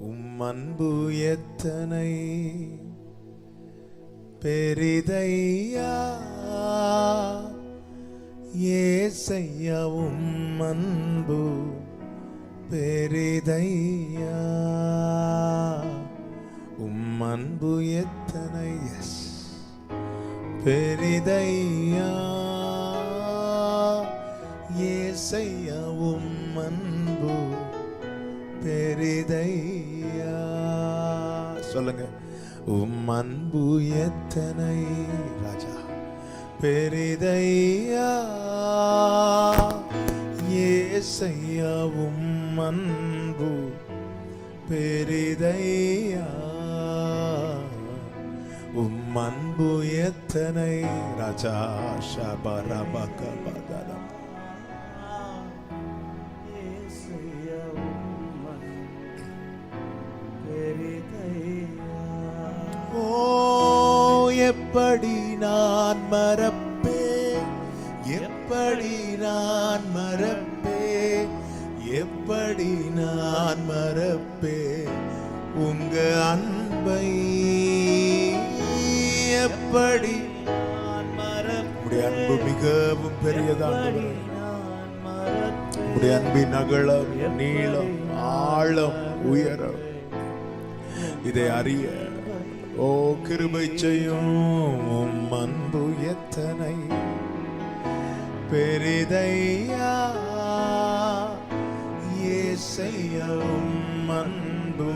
உம் அன்பு எத்தனை பெரிதையா? ஏசையவும் அன்பு பெரிதையா? உம் அன்பு எத்தனை? எஸ் பெரிதையா? ஏசையவும் அன்பு பெரிதையா சொல்லுங்க. உம் அன்பு எத்தனை ராஜா? பெரிதையா? ஏசையா உம் அன்பு பெரிதையா? உம் அன்பு எத்தனை ராஜா? ஷபரபக எப்படி நான் மறப்பேன்? எப்படி நான் மறப்பேன்? எப்படி நான் மறப்பேன்? உங்க அன்பை எப்படி. உடைய அன்பு மிகவும் பெரியதானவர். உடைய அன்பின் அகலம் நீளம் ஆழம் உயரம். இதை அறிய ஓ கிருபை செய்யும் உம் அன்பு எத்தனை? பெரிதையா ஏசையா உம் அன்பு.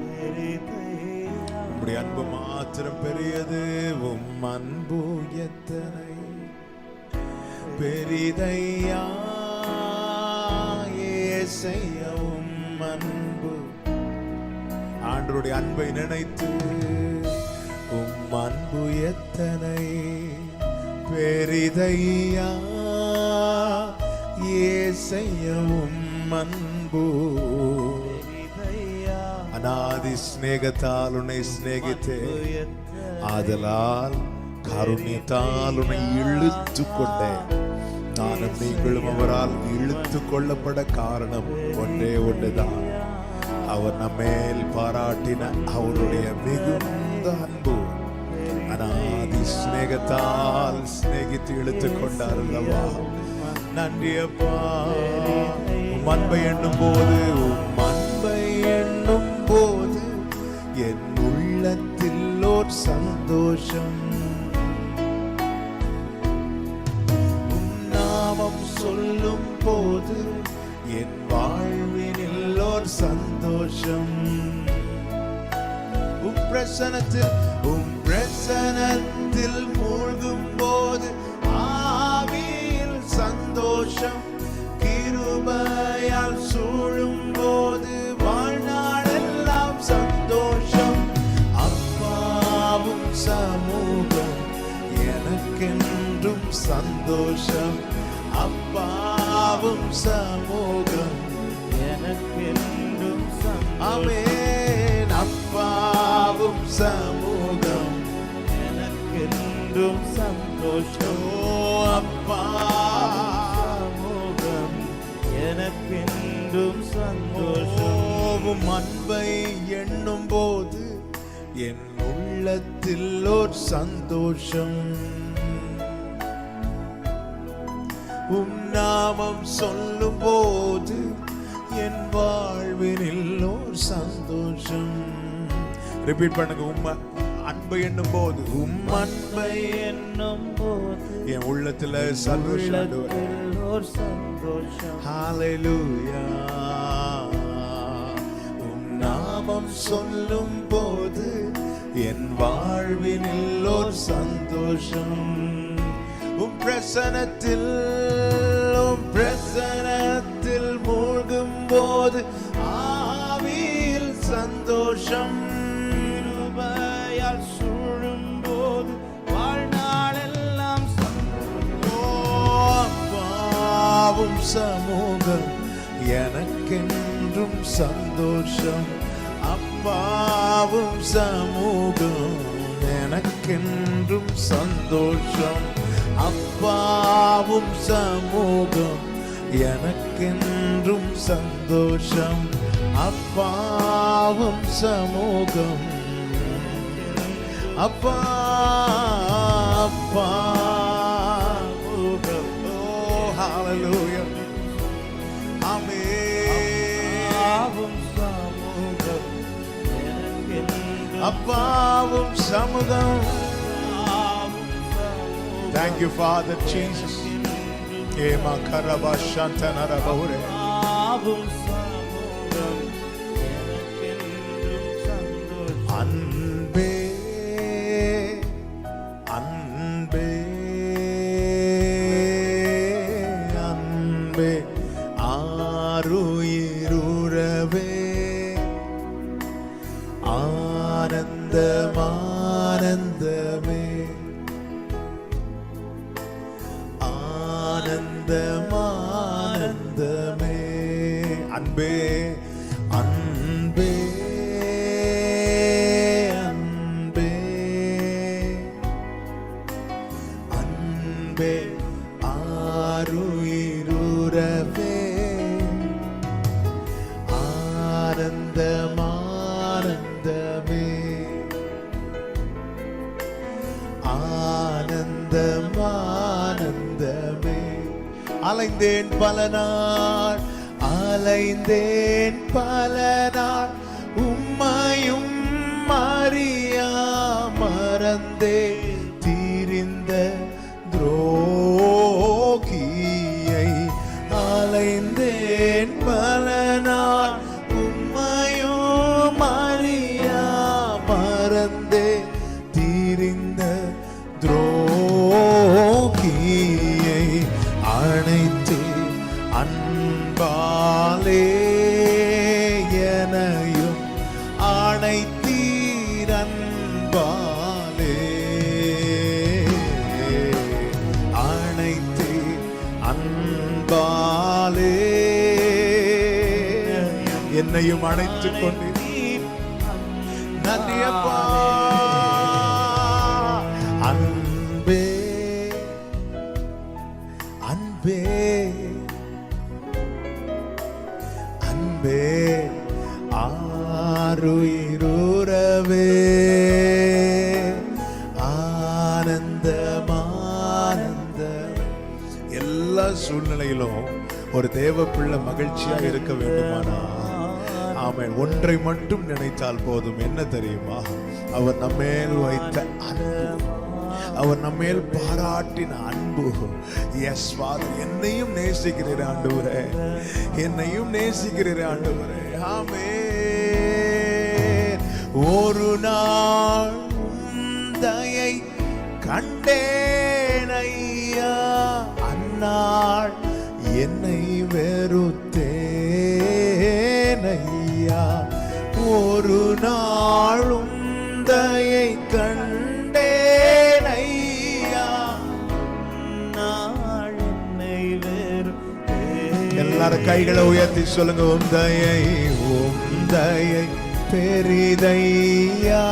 பெரிதையா. உம்முடைய அன்பு மாத்திரம் பெரியது உம் அன்பு எத்தனை? பெரிதையா ஏசையா உம் அன்பு. ஆண்டருடைய அன்பை நினைத்து உம் அன்பு எத்தனை பெரிதையா? ஏசையா உம் அன்பு. அநாதி சிநேகத்தால் உன்னை எத்தனை? ஆதலால் கருணைத்தால் உன்னை இழுத்து கொண்டேன். நானும் நீங்களும் அவரால் இழுத்து கொள்ளப்பட காரணம் ஒன்றே ஒன்றுதான். அவர் நம்மேல் பாராட்டின அவருடைய மிகுந்த அன்பு. அனாதி சிநேகத்தால் சிநேகித்து இழுத்து கொண்டார் அல்லவா? நன்றி அப்பா. உம் அன்பை எண்ணும் போது உம் அன்பை எண்ணும் போது என் உள்ளத்தில் ஓர் சந்தோஷம். நாமம் சொல்லும் போது என் வாழ்வினில் ஓர் சந்தோஷம். சந்தோஷம். உம் பிரசனத்தில் உம் பிரசனத்தில் மூழ்கும் போது ஆவியில் சந்தோஷம் கிருபையால் சூழும் போது வாழ்நாளெல்லாம் சந்தோஷம். அப்பாவும் சமூகம் எனக்கென்றும் சந்தோஷம். அப்பாவும் சமூகம் எனக்கென்றும் அமேன் அப்பாவும் சமூகம் எனக்கென்றும் சந்தோஷம். அப்பா சமூகம் எனக்கென்றும் சந்தோஷம். அன்பை எண்ணும் போது என் உள்ளத்தில் ஓர் சந்தோஷம். உம் நாமம் சொல்லும் போது வாழ்வினில் ஓர் சந்தோஷம். ரிப்பீட் பண்ணுங்க உம்ம. அன்பை எண்ணும் போது. உம் அன்பை என்னும் போது. என் உள்ளத்துல சந்தோஷம் ஒரு சந்தோஷம். ஹalleluya உம் நாமம் சொல்லும் போது என் வாழ்வினில் ஓர் சந்தோஷம். உம் பிரசனத்தில் உம் பிரசனத்தில் போது ஆவியில் சந்தோஷம் கிருபையால் சூழும் போது வாழ்நாளெல்லாம் சந்தோஷம். சமூகம் எனக்கென்றும் சந்தோஷம். அப்பாவும் சமூகம் எனக்கென்றும் சந்தோஷம். அப்பாவும் சமூகம் எனக்கென்றும் சந்தோஷம் அப்பாவும் சமூகம் அப்பா அப்பா Oh, hallelujah. Amen. ஆவும் சமூகம் எனக்கென்றும் அப்பாவும் சமூகம் ஆவும் சமூகம் Thank you, Father Jesus. ஏமா கரபா சந்தனரபௌரே ஆவும் சமூகம் எனக்கென்றும் சந்தோஷம் அன்பே அன்பே அன்பே ஆருயிருறவே ஆனந்தமானந்தமே ஆனந்தமானந்தமே அன்பே அன்பே அன்பே. அன்பே ஆருயிருறவே அலைந்தேன் பல நாள் அலைந்தேன் பல நாள். உம்மையும் மறியா மறந்தேன் அன்பாலே அணைத்து அன்பாலே. என்னையும் அணைத்துக் கொண்டு நன்றி அப்பா அன்பே. அன்பே. அன்பே. ஆருயிருறவே சூழ்நிலையிலும் ஒரு தேவ பிள்ளை மகிழ்ச்சியா இருக்க வேண்டுமானா ஆமென். ஒன்றை மட்டும் நினைத்தால் போதும். என்ன தெரியுமா? அவர் நம்மேல் வைத்த அன்பு. அவர் நம்மேல் பாராட்டின அன்பு. எஸ் என்னையும் நேசிக்கிறீர் ஆண்டவரே. என்னையும் நேசிக்கிறீர் ஆண்டவரே. ஆமே ஒரு நாள் தயை கண்டேன். வாழும் தயை கண்டேன் ஐயா வேறு எல்லாரும் கைகளை உயர்த்தி சொல்லுங்க உம் தயை உம் தயை பெரிதையா?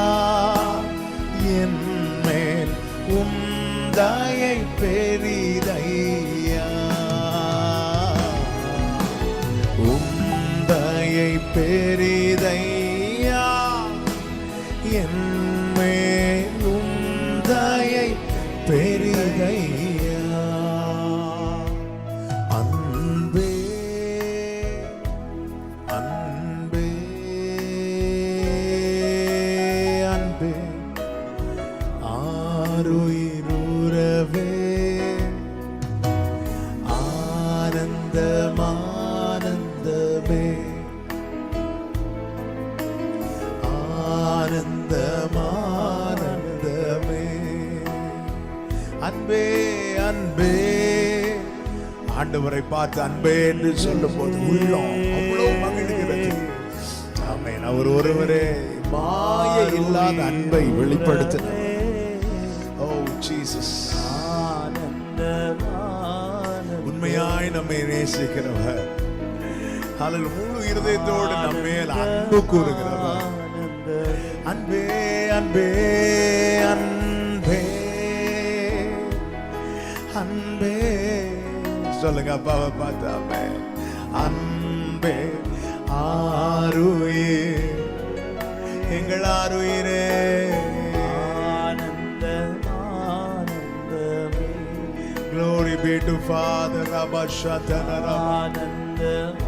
என் மேல் உம் தயை பெரிதையா? உம் தயை பெரிதையா? என் மேலும் தயை பெரிதையா அன்பே அன்பே. ஆண்டவரை பார்த்து அன்பே என்று சொல்லும் போது உள்ளம் அவ்வளவு மகிழ்கிறது. அவர் ஒருவரே மாய இல்லாத அன்பை வெளிப்படுத்தினார். ஓ ஜீசஸ். உண்மையாய் நம்மை நேசிக்கிறவர். அதில் முழு இருதயத்தோடு நம்மேல் அன்பு கூறுகிறவர். அன்பே அன்பே. சொல்லுங்க அப்பாவை பார்த்தாமே அன்பே ஆருயிர் எங்கள் ஆருயிரே ஆனந்த ஆனந்தமே. Glory be to Father Rabba Shatana Rabba.